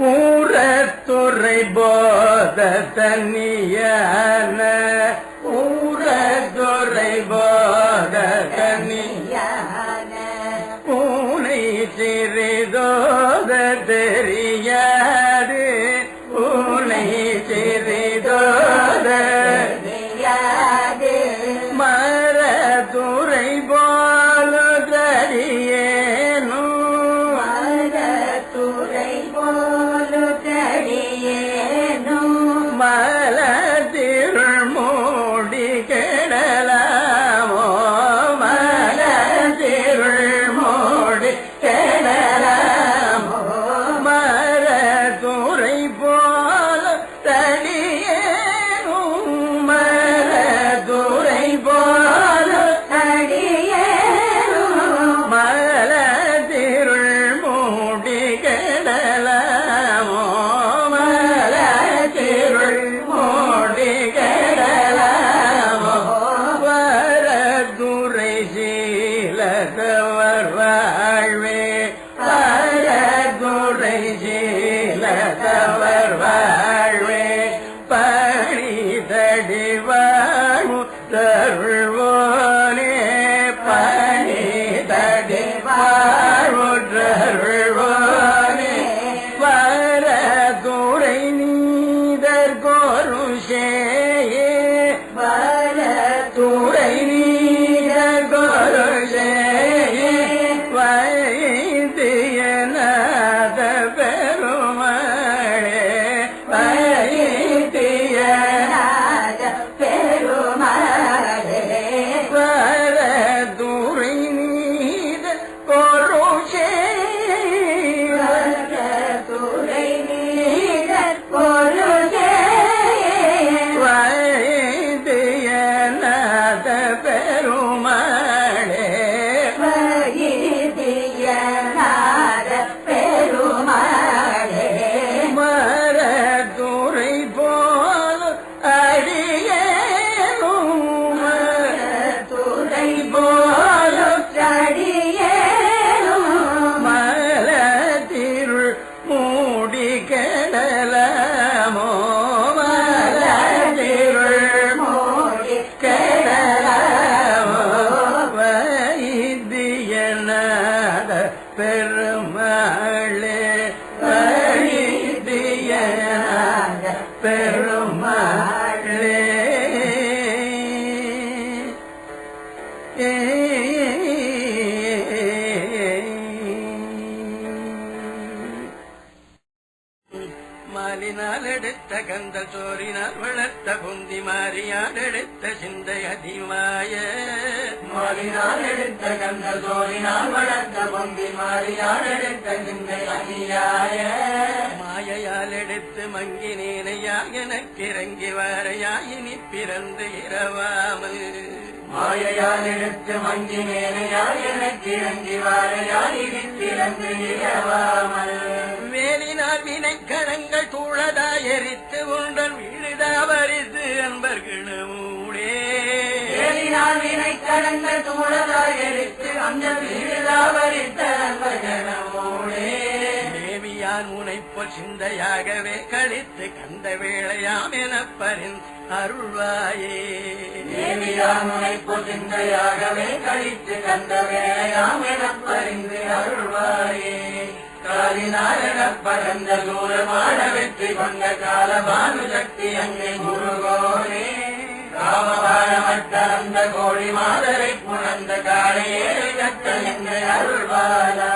ஊரத்துறை போத தனியான ஊரத்துறை போத தனிய Yeah. Right. அறிக புந்தி மாறியால் எடுத்த சிந்தை அதிமாய. மாறினால் எடுத்த கந்த சோரினால் வளர்த்த பொங்கி மாறியால் எடுத்த சிந்தை அணியாய மாயையால் எடுத்து மங்கி நேனையா எனக்கு இறங்கி வாரையா இனி பிறந்து இரவாமல். மாயையால் எடுத்து மங்கி மேலையால் எனக்கு இறங்கி இடித்திறந்து இழவாமல் வேலினால் வினைக்கணங்கள் தூளதா எரித்து உண்டன் வீடுதா வரித்து அன்பர்களூடே ஏறினால் வினை கடங்கள் தூளதாய் எடுத்து அந்த வீடுதாவரித்த அன்பர்களோடே தேவியான் உனைப்போல் சிந்தையாகவே கழித்து கந்த வேளையாம் எனப் பரிந்து அருள்வாயே தேவியாமுனை பொதிந்தையாகவே கழித்து கந்த வேளையாம் எனப் பறிந்து அருள்வாயே. காலினாரணப் பரந்த தூரமான வெற்றி கொண்ட காலபானு சக்தி அங்கே முருகோனே காமபானமற்ற அந்த கோழி மாதரை புணர்ந்த காலையே கட்ட என்று அருள்வாலா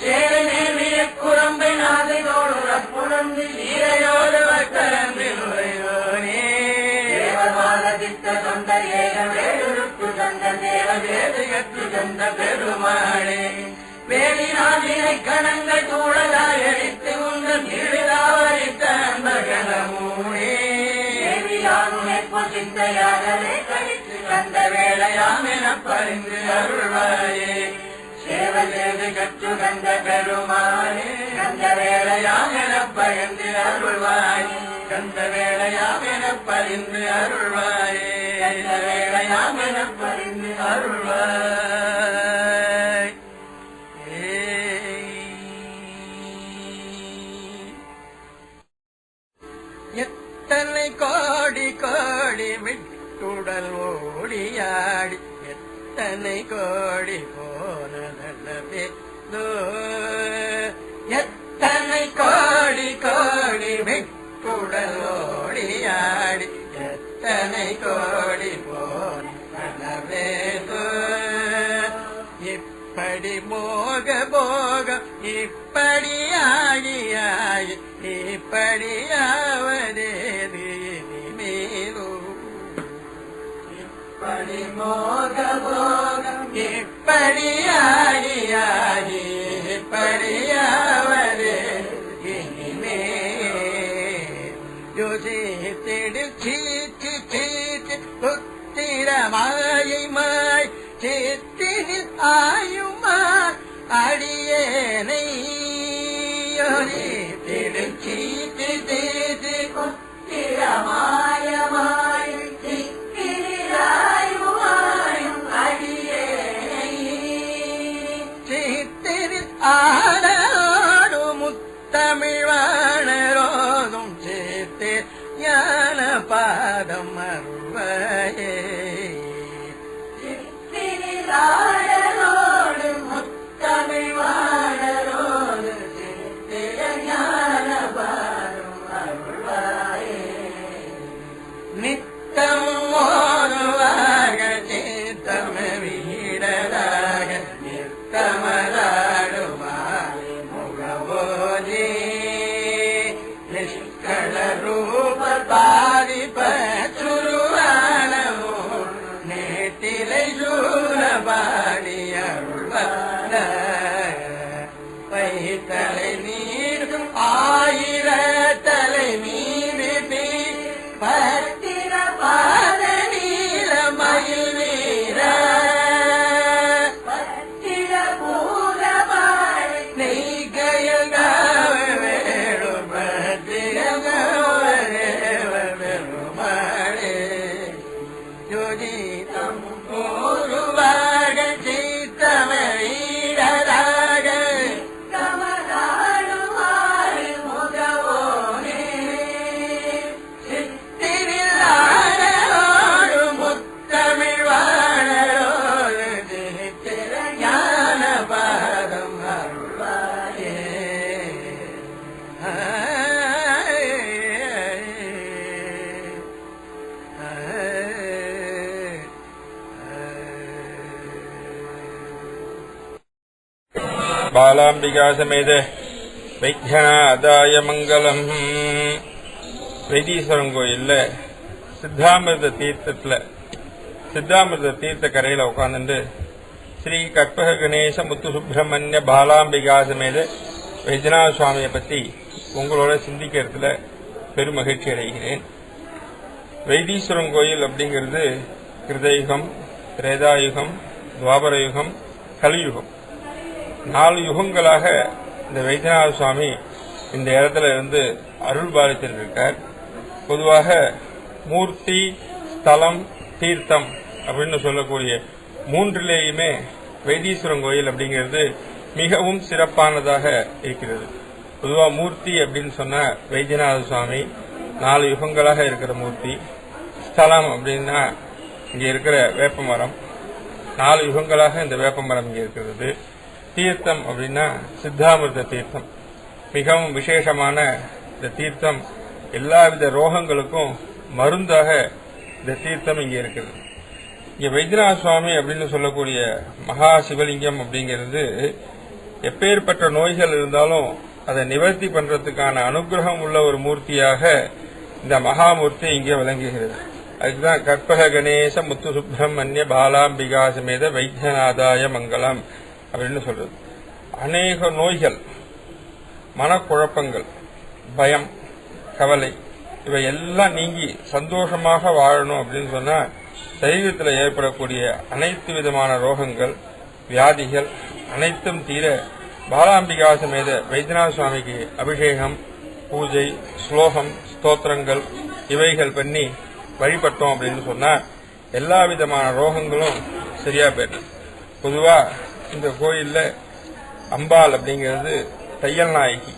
சேரை நேர்விய குரம்பை நாதையோடு புணர்ந்து ஈரையோடு வக்கரந்து நுழைவோனே தேவமாலதித்த தொண்ட ஏக வேடுருக்கு தந்த தேவ வேதுகத்து தந்த வேலினாதினை கணங்கள் தூழலாய் அழித்து உங்கள் நீடுதாவரித்த அன்பர்களமூனே தேவியானுனை பொசிந்தையாகவே கழித்து கந்த வேளையாம் என பரிந்து அருள்வாயே. சேவதேது கற்று கந்த பெருமானே கந்த வேளையாம் என பயந்து அருள்வாய். கந்த வேளையாம் என பரிந்து அருள்வாயே. கந்த வேளையாம் என பரிந்து அருள்வாய். எத்தனை கோடி கோடி விட்டுடல் ஓடியாடி எத்தனை கோடி போனதல்லவே எத்தனை கோடி கோடி விட்டுடல் ஓடியாடி எத்தனை கோடி போனதல்லவே இப்படி மோக போக இப்படி ஆடியாயி वेदेव परि यानपादम् பாலாம்பிகா வைத்தியநாதாய மங்களம் வைத்தீஸ்வரன் கோயில்ல சித்தாமிர்த தீர்த்தத்துல சித்தாமிர்த தீர்த்த கரையில உட்கார்ந்துட்டு ஸ்ரீ கற்பக கணேச முத்து சுப்பிரமணிய பாலாம்பிகா சமேத வைத்தியநாத சுவாமியை பத்தி உங்களோட சிந்திக்கிறதுல பெருமகிழ்ச்சி அடைகிறேன். வைத்தீஸ்வரன் கோயில் அப்படிங்கிறது கிருதயுகம் திரேதாயுகம் துவாபரயுகம் கலியுகம். நாலு யுகங்களாக இந்த வைத்தியநாத சுவாமி இந்த இடத்துல இருந்து அருள் பாலித்திருக்கார் பொதுவாக மூர்த்தி ஸ்தலம் தீர்த்தம் அப்படின்னு சொல்லக்கூடிய மூன்றிலேயுமே வைத்தீஸ்வரன் கோயில் அப்படிங்கிறது மிகவும் சிறப்பானதாக இருக்கிறது. பொதுவாக மூர்த்தி அப்படின்னு சொன்னா வைத்தியநாத சுவாமி நாலு யுகங்களாக இருக்கிற மூர்த்தி ஸ்தலம் அப்படின்னா இங்கே இருக்கிற வேப்பமரம் நாலு யுகங்களாக இந்த வேப்பமரம் இங்கே இருக்கிறது. தீர்த்தம் அப்படின்னா சித்தாமிர்த தீர்த்தம். மிகவும் விசேஷமான இந்த தீர்த்தம். எல்லாவித ரோகங்களுக்கும் மருந்தாக இந்த தீர்த்தம் இங்கே இருக்கிறது இங்கே வைத்தியநாத சுவாமி அப்படின்னு சொல்லக்கூடிய மகா சிவலிங்கம் அப்படிங்கிறது எப்பேற்பட்ட நோய்கள் இருந்தாலும் அதை நிவர்த்தி பண்றதுக்கான அனுகிரகம் உள்ள ஒரு மூர்த்தியாக இந்த மகாமூர்த்தி இங்கே விளங்குகிறது. அதுதான் கற்பக கணேச முத்து சுப்பிரமணிய பாலாம்பிகா சமேத வைத்தியநாதாய மங்களம். அப்படின்னு சொல்றது? அநேக நோய்கள் மனக்குழப்பங்கள் பயம் கவலை இவை எல்லாம் நீங்கி சந்தோஷமாக வாழணும் அப்படின்னு சொன்னா சரீரத்தில் ஏற்படக்கூடிய அனைத்து விதமான ரோகங்கள் வியாதிகள் அனைத்தும் தீர பாலாம்பிகா சமேத வைத்தியநாத சுவாமிக்கு அபிஷேகம் பூஜை ஸ்லோகம் ஸ்தோத்திரங்கள் இவைகள் பண்ணி வழிபட்டோம் அப்படின்னு சொன்னா எல்லா விதமான ரோகங்களும் சரியா போயிடும். பொதுவா இந்த கோயில்ல அம்பாள் அப்படிங்கிறது தையல் நாயகி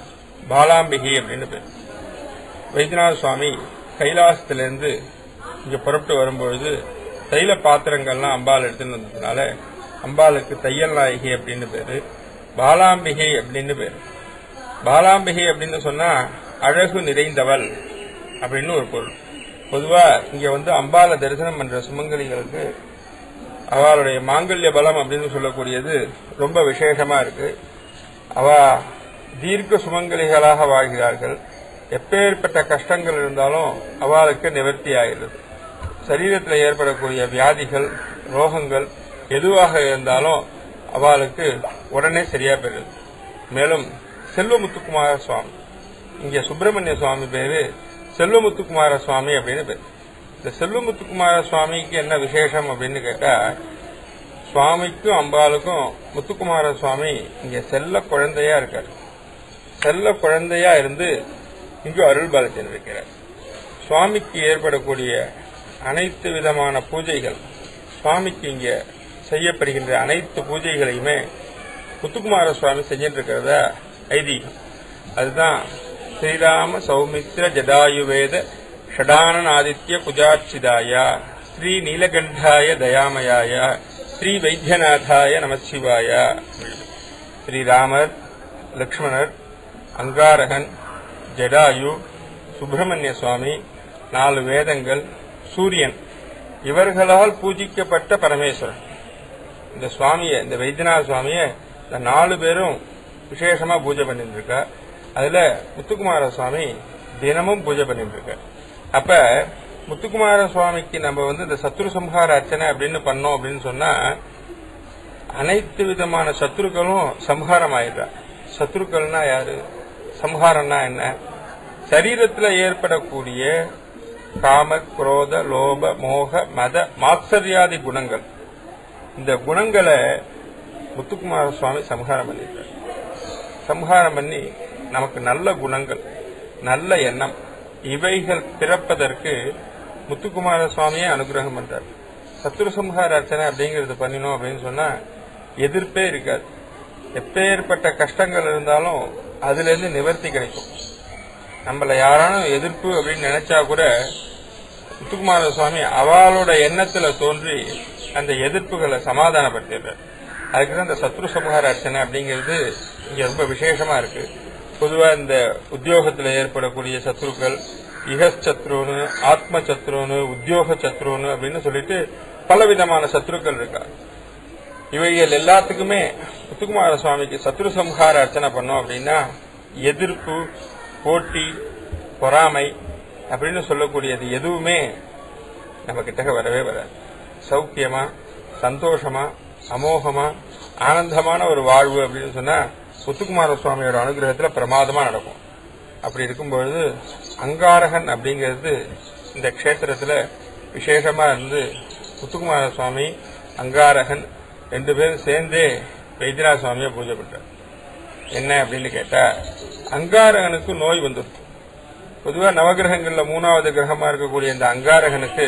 பாலாம்பிகை அப்படின்னு பேர். வைத்தியநாத சுவாமி கைலாசத்திலிருந்து இங்க புறப்பட்டு வரும்பொழுது தைல பாத்திரங்கள்லாம் அம்பாள் எடுத்துன்னு வந்ததுனால அம்பாளுக்கு தையல் நாயகி அப்படின்னு பேரு பாலாம்பிகை அப்படின்னு பேரு. பாலாம்பிகை அப்படின்னு சொன்னா அழகு நிறைந்தவள் அப்படின்னு ஒரு பொருள். பொதுவா இங்க வந்து அம்பாளை தரிசனம் பண்ற சுமங்கலிகளுக்கு அவளுடைய மாங்கல்ய பலம் அப்படின்னு சொல்லக்கூடியது ரொம்ப விசேஷமா இருக்கு. அவ தீர்க்க சுமங்கலிகளாக வாழ்கிறார்கள். எப்பேற்பட்ட கஷ்டங்கள் இருந்தாலும் அவளுக்கு நிவர்த்தி ஆகிறது. சரீரத்தில் ஏற்படக்கூடிய வியாதிகள் ரோகங்கள் எதுவாக இருந்தாலும் அவளுக்கு உடனே சரியா பெறுது மேலும் செல்வமுத்துக்குமார சுவாமி இங்க சுப்பிரமணிய சுவாமி பேரு செல்வமுத்துக்குமார சுவாமி அப்படின்னு பேர். இந்த செல்வமுத்துக்குமார சுவாமிக்கு என்ன விசேஷம் அப்படின்னு கேட்டா சுவாமிக்கும் அம்பாளுக்கும் முத்துக்குமார சுவாமி இங்க செல்ல குழந்தையா இருக்காரு. செல்ல குழந்தையா இருந்து இங்கு அருள் பாலத்தில் இருக்கிறார் சுவாமிக்கு ஏற்படக்கூடிய அனைத்து விதமான பூஜைகள் சுவாமிக்கு இங்க செய்யப்படுகின்ற அனைத்து பூஜைகளையுமே முத்துக்குமார சுவாமி செஞ்சிட்டு இருக்கிறத ஐதீகம். அதுதான் ஸ்ரீராம சௌமித்ர ஜடாயுவேத ஷடானன் ஆதித்ய ஸ்ரீ நீலகண்டாய தயாமயாய ஸ்ரீ வைத்தியநாதாய நமசிவாய ஸ்ரீராமர் லக்ஷ்மணர் அங்காரகன் ஜடாயு சுப்பிரமணிய சுவாமி நாலு வேதங்கள் சூரியன் இவர்களால் பூஜிக்கப்பட்ட பரமேஸ்வரன். இந்த சுவாமியை இந்த வைத்தியநாத சுவாமியை இந்த நாலு பேரும் விசேஷமா பூஜை பண்ணிட்டு இருக்க அதுல முத்துக்குமார சுவாமி தினமும் பூஜை பண்ணிட்டு இருக்க அப்ப முத்துக்குமார சுவாமிக்கு நம்ம வந்து இந்த சத்ரு சம்ஹார அர்ச்சனை அப்படின்னு பண்ணோம் அப்படின்னு சொன்னா அனைத்து விதமான சத்ருக்களும் சம்ஹாரம் ஆயிடுறா. சத்ருக்கள்னா யாரு? சம்ஹாரம்னா என்ன? சரீரத்தில் ஏற்படக்கூடிய காம குரோத லோப மோக மத மாத்சரியாதி குணங்கள். இந்த குணங்களை முத்துக்குமார சுவாமி சம்ஹாரம் பண்ணிட்டார். சம்ஹாரம் பண்ணி நமக்கு நல்ல குணங்கள் நல்ல எண்ணம். இவைகள் பிறப்பதற்கு முத்துக்குமார சுவாமியே அனுகிரகம் பண்றார். சத்ரு சம்ஹார அர்ச்சனை அப்படிங்கறது பண்ணினோம் அப்படின்னு சொன்னா எதிர்ப்பே இருக்காது. எப்பேற்பட்ட கஷ்டங்கள் இருந்தாலும் அதுல இருந்து நிவர்த்தி கிடைக்கும். நம்மள யாரானும் எதிர்ப்பு அப்படின்னு நினைச்சா கூட முத்துக்குமார சுவாமி அவளோட எண்ணத்துல தோன்றி அந்த எதிர்ப்புகளை சமாதானப்படுத்திடுறார். அதுக்கு தான் இந்த சத்ரு சமூகார அர்ச்சனை அப்படிங்கிறது இங்க ரொம்ப விசேஷமா இருக்கு. பொதுவா இந்த உத்தியோகத்துல ஏற்படக்கூடிய சத்ருக்கள் இகச்சத்ருன்னு ஆத்ம சத்ருன்னு உத்தியோக சத்ருன்னு அப்படின்னு சொல்லிட்டு பல விதமான சத்ருக்கள் இருக்கா? இவைகள் எல்லாத்துக்குமே முத்துக்குமார சுவாமிக்கு சத்ரு சம்ஹார அர்ச்சனை பண்ணோம் அப்படின்னா எதிர்ப்பு போட்டி பொறாமை அப்படின்னு சொல்லக்கூடியது எதுவுமே நம்ம கிட்டக்க வரவே வராது. சௌக்கியமா சந்தோஷமா அமோகமா ஆனந்தமான ஒரு வாழ்வு அப்படின்னு சொன்னா முத்துக்குமார சுவாமியோட அனுகிரகத்தில் பிரமாதமா நடக்கும். அப்படி இருக்கும்பொழுது அங்காரகன் அப்படிங்கிறது இந்த க்ஷேத்திரத்தில் விசேஷமா இருந்து முத்துக்குமார சுவாமி அங்காரகன் ரெண்டு பேரும் சேர்ந்தே வைத்தியநாத சுவாமியை பூஜை பண்றார். என்ன அப்படின்னு கேட்டா அங்காரகனுக்கு நோய் வந்துடும் பொதுவாக நவகிரகங்கள்ல மூணாவது கிரகமா இருக்கக்கூடிய இந்த அங்காரகனுக்கு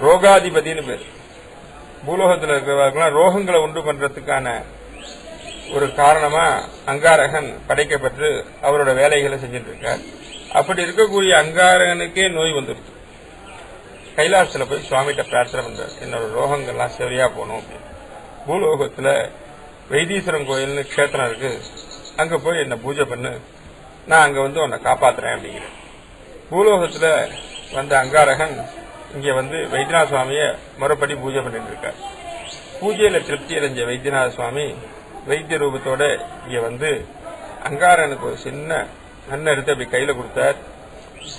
ரோகாதிபதினு பேர். பூலோகத்தில் இருக்கிறவர்கள்லாம் ரோகங்களை உண்டு பண்றதுக்கான ஒரு காரணமா அங்காரகன் படைக்கப்பட்டு அவரோட வேலைகளை செஞ்சுட்டு இருக்கார் அப்படி இருக்கக்கூடிய அங்காரகனுக்கே நோய் வந்துடுது. கைலாசத்தில் போய் சுவாமிகிட்ட பிரார்த்தனை பண்றார். என்னோட ரோகங்கள்லாம் சரியா போகணும் அப்படின்னு. பூலோகத்தில் வைத்தீஸ்வரன் கோயில்னு க்ஷேத்திரம் இருக்கு. அங்கே போய் என்னை பூஜை பண்ணு. நான் அங்கே வந்து உன்னை காப்பாத்துறேன் அப்படிங்கிறேன். பூலோகத்தில் வந்த அங்காரகன் இங்கே வந்து வைத்தியநாத சுவாமியை மறுபடி பூஜை பண்ணிட்டு இருக்கார். பூஜையில் திருப்தி அடைஞ்ச வைத்தியநாத சுவாமி வைத்திய ரூபத்தோட இங்க வந்து அங்காரனுக்கு ஒரு சின்ன அண்ணன் எடுத்து அப்படி கையில கொடுத்தார்.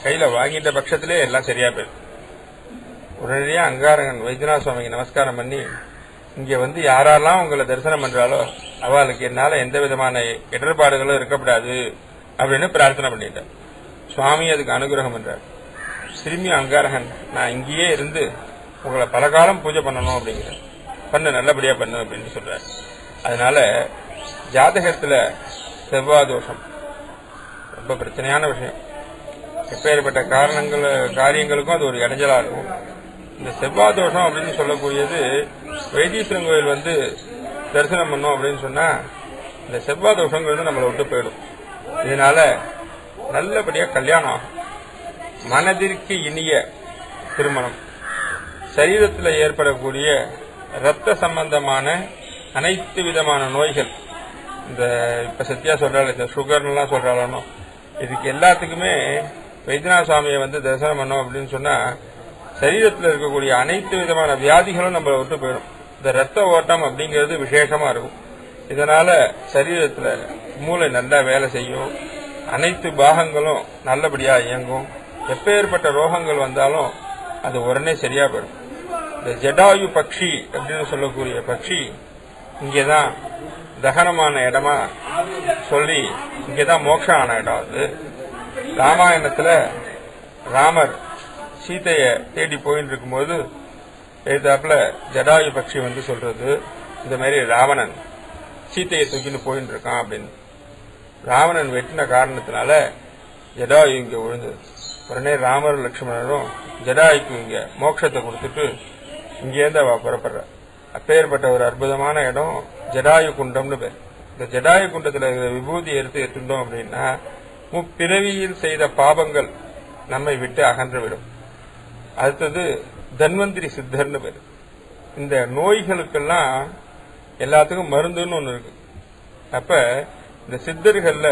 கையில வாங்கிட்ட பட்சத்திலே எல்லாம் சரியா போயிடும் உடனடியா அங்காரகன் வைத்தியநாத சுவாமிக்கு நமஸ்காரம் பண்ணி இங்க வந்து யாரெல்லாம் உங்களை தரிசனம் பண்றாலோ அவளுக்கு என்னால எந்த விதமான இடர்பாடுகளும் இருக்கக்கூடாது அப்படின்னு பிரார்த்தனை பண்ணிட்டேன் சுவாமி அதுக்கு அனுகிரகம் பண்றார். திரும்பி அங்காரகன் நான் இங்கேயே இருந்து உங்களை பல காலம் பூஜை பண்ணணும் அப்படிங்கிறேன் பண்ண நல்லபடியா பண்ணு அப்படின்னு சொல்றார். அதனால ஜாதகத்துல செவ்வாய் தோஷம். ரொம்ப பிரச்சனையான விஷயம். எப்பேற்பட்ட காரணங்கள் காரியங்களுக்கும் அது ஒரு இடைஞ்சலா இருக்கும். இந்த செவ்வாய் தோஷம் அப்படின்னு சொல்லக்கூடியது வைத்தீஸ்வரன் கோயில் வந்து தரிசனம் பண்ணோம் அப்படின்னு சொன்னா இந்த செவ்வாய் தோஷங்கிறது நம்மளை விட்டு போயிடும். இதனால நல்லபடியா கல்யாணம் ஆகும். மனதிற்கு இனிய திருமணம். சரீரத்தில் ஏற்படக்கூடிய இரத்த சம்பந்தமான அனைத்து விதமான நோய்கள் இந்த இப்ப சத்யா சொல்றாள் இந்த சுகர்லாம் சொல்றாளோ இதுக்கு எல்லாத்துக்குமே வைத்தியநாத சுவாமியை வந்து தரிசனம் பண்ணோம் அப்படின்னு சொன்னா சரீரத்தில் இருக்கக்கூடிய அனைத்து விதமான வியாதிகளும் நம்மளை விட்டு போயிடும். இந்த ரத்த ஓட்டம் அப்படிங்கிறது விசேஷமா இருக்கும். இதனால சரீரத்தில் மூளை நல்லா வேலை செய்யும். அனைத்து பாகங்களும் நல்லபடியா இயங்கும். எப்பேற்பட்ட ரோகங்கள் வந்தாலும் அது உடனே சரியா போயிடும். இந்த ஜடாயு பக்ஷி அப்படின்னு சொல்லக்கூடிய பக்ஷி இங்கேதான் தகனமான இடமா சொல்லி இங்கேதான் மோட்சம் ஆன இடம் அது. ராமாயணத்துல ராமர் சீதைய தேடி போயிட்டு இருக்கும்போது எழுதாப்புல ஜடாயு பக்ஷி வந்து சொல்றது இந்த மாதிரி ராவணன் சீதையை தூக்கின்னு போயிட்டு இருக்கான் அப்படின்னு. ராவணன் வெட்டின காரணத்தினால ஜடாயு இங்க விழுந்தது. உடனே ராமர் லட்சுமணரும் ஜடாயுக்கு இங்க மோட்சத்தை கொடுத்துட்டு இங்கேருந்து அவ புறப்படுற. அப்பேற்பட்ட ஒரு அற்புதமான இடம் ஜடாயு குண்டம்னு பேர். இந்த ஜடாயு குண்டத்தில் இருக்கிற விபூதி எடுத்து எடுத்துட்டோம் அப்படின்னா முப்பிறவியில் செய்த பாபங்கள் நம்மை விட்டு அகன்று விடும் அடுத்தது தன்வந்திரி சித்தர்னு பேர். இந்த நோய்களுக்கெல்லாம் எல்லாத்துக்கும் மருந்துன்னு ஒன்று இருக்கு. அப்ப இந்த சித்தர்கள்ல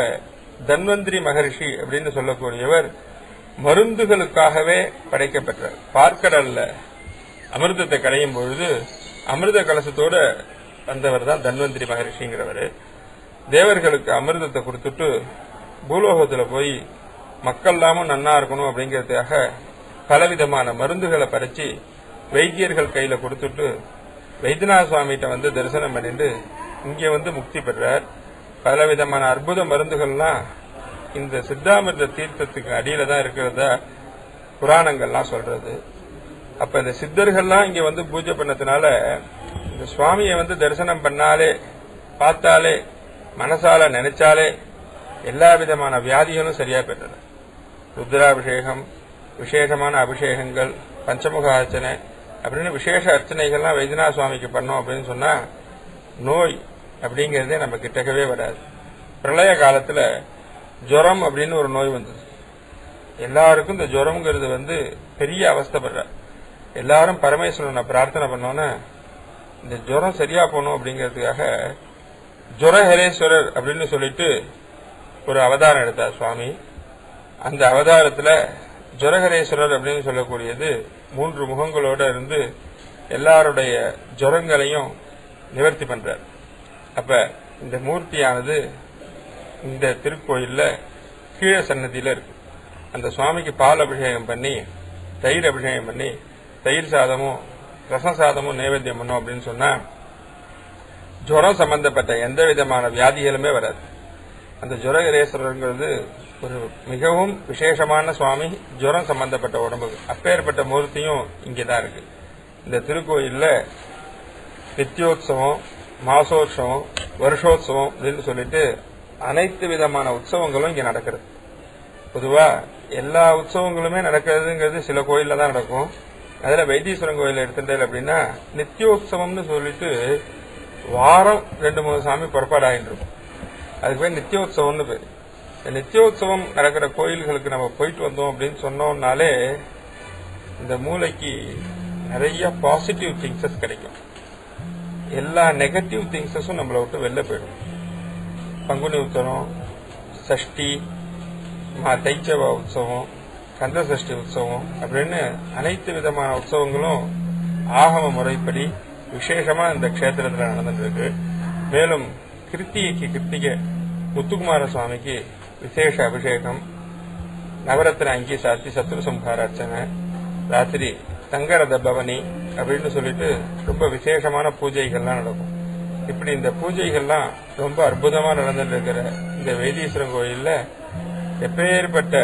தன்வந்திரி மகரிஷி அப்படின்னு சொல்லக்கூடியவர் மருந்துகளுக்காகவே படைக்கப்பட்டார் பார்க்கடல்ல அமிர்தத்தை கடையும் பொழுது அமிர்த கலசத்தோட வந்தவர் தான் தன்வந்திரி மகரிஷிங்கிறவர். தேவர்களுக்கு அமிர்தத்தை கொடுத்துட்டு பூலோகத்தில் போய் மக்கள் இல்லாமல் நன்னா இருக்கணும் அப்படிங்கிறதுக்காக பலவிதமான மருந்துகளை பறிச்சு வைத்தியர்கள் கையில கொடுத்துட்டு வைத்தியநாத சுவாமிகிட்ட வந்து தரிசனம் பண்ணிட்டு இங்கே வந்து முக்தி பெற்றார். பலவிதமான அற்புத மருந்துகள்லாம் இந்த சித்தாமிர்த தீர்த்தத்துக்கு அடியில தான் இருக்கிறதா புராணங்கள்லாம் சொல்றது. அப்ப இந்த சித்தர்கள்லாம் இங்க வந்து பூஜை பண்ணதுனால இந்த சுவாமியை வந்து தரிசனம் பண்ணாலே பார்த்தாலே மனசால நினைச்சாலே எல்லா விதமான வியாதிகளும் சரியா பெற்றன ருத்ராபிஷேகம் விசேஷமான அபிஷேகங்கள் பஞ்சமுக அர்ச்சனை அப்படின்னு விசேஷ அர்ச்சனைகள்லாம் வைத்தியநாத சுவாமிக்கு பண்ணோம் அப்படின்னு சொன்னா நோய் அப்படிங்கறதே நம்ம கிட்டக்கவே வராது. பிரளய காலத்துல ஜுரம் அப்படின்னு ஒரு நோய் வந்தது. எல்லாருக்கும் இந்த ஜுரம்ங்கிறது வந்து பெரிய அவஸ்தைப்படுற எல்லாரும் பரமேஸ்வரனை பிரார்த்தனை பண்ணோன்னு இந்த ஜுரம் சரியா போகணும் அப்படிங்கிறதுக்காக ஜுரஹரேஸ்வரர் அப்படின்னு சொல்லிட்டு ஒரு அவதாரம் எடுத்தார் சுவாமி. அந்த அவதாரத்துல ஜுரஹரேஸ்வரர் அப்படின்னு சொல்லக்கூடியது மூன்று முகங்களோட இருந்து எல்லாருடைய ஜுரங்களையும் நிவர்த்தி பண்றார். அப்ப இந்த மூர்த்தியானது இந்த திருக்கோயில்ல கீழ சன்னதியில இருக்கு. அந்த சுவாமிக்கு பால் அபிஷேகம் பண்ணி தயிர் அபிஷேகம் பண்ணி தயிர் சாதமும் ரசம் சாதமும் நைவேத்தியம் பண்ணும் அப்படின்னு சொன்னா ஜுரம் சம்பந்தப்பட்ட எந்த விதமான வியாதிகளுமே வராது. அந்த ஜுரகரேஸ்வரருங்கிறது ஒரு மிகவும் விசேஷமான சுவாமி ஜுரம் சம்பந்தப்பட்ட உடம்புக்கு அப்பேற்பட்ட மூர்த்தியும் இங்கதான் இருக்கு. இந்த திருக்கோயில்ல நித்தியோத்சவம் மாசோத்சவம் வருஷோத்சவம் அப்படின்னு சொல்லிட்டு அனைத்து விதமான உற்சவங்களும் இங்க நடக்கிறது. பொதுவா எல்லா உற்சவங்களுமே நடக்கிறதுங்கிறது சில கோயில்ல தான் நடக்கும். அதில் வைத்தீஸ்வரன் கோயில் எடுத்துட்டேன் அப்படின்னா நித்தியோத்சவம்னு சொல்லிட்டு வாரம் ரெண்டு மூணு சாமி புறப்பாடு ஆகிட்டு இருக்கும். அதுக்கு பேர் நித்தியோத்சவம்னு பேர். நித்தியோத்சவம் நடக்கிற கோயில்களுக்கு நம்ம போயிட்டு வந்தோம் அப்படின்னு சொன்னோம்னாலே இந்த மூளைக்கு நிறைய பாசிட்டிவ் திங்ஸஸ் கிடைக்கும். எல்லா நெகட்டிவ் திங்ஸஸும் நம்மளை விட்டு வெளில போயிடும். பங்குனி உத்தரம் சஷ்டி மா தைச்சவ உற்சவம் கந்த சஷ்டி உற்சவம் அப்படின்னு அனைத்து விதமான உற்சவங்களும் ஆகம முறைப்படி விசேஷமா இந்த கஷேத்திரத்தில் நடந்துட்டு இருக்கு மேலும் கிருத்திகைக்கு கிருத்திகை முத்துக்குமார சுவாமிக்கு விசேஷ அபிஷேகம் நவரத்ன அங்கி சாத்தி சத்ரு சம்ஹார அர்ச்சனை ராத்திரி தங்கரத பவனி அப்படின்னு சொல்லிட்டு ரொம்ப விசேஷமான பூஜைகள்லாம் நடக்கும். இப்படி இந்த பூஜைகள்லாம் ரொம்ப அற்புதமா நடந்துட்டு இருக்கிற இந்த வேதீஸ்வரன் கோயில்ல எப்பேற்பட்ட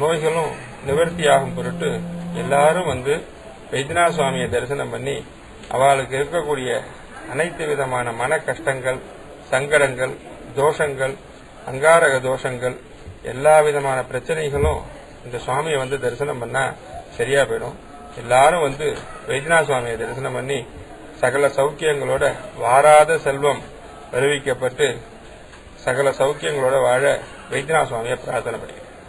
நோய்களும் நிவர்த்தியாகும் பொருட்டு எல்லாரும் வந்து வைத்தியநாத சுவாமியை தரிசனம் பண்ணி அவளுக்கு இருக்கக்கூடிய அனைத்து விதமான மன கஷ்டங்கள் சங்கடங்கள் தோஷங்கள் அங்காரக தோஷங்கள் எல்லா விதமான பிரச்சனைகளும் இந்த சுவாமியை வந்து தரிசனம் பண்ணா சரியா போயிடும். எல்லாரும் வந்து வைத்தியநாத சுவாமியை தரிசனம் பண்ணி சகல சௌக்கியங்களோட வாராத செல்வம் வருவிக்கப்பட்டு சகல சௌக்கியங்களோட வாழ வைத்தியநாத சுவாமியை பிரார்த்தனை பண்ணிக்கிறேன்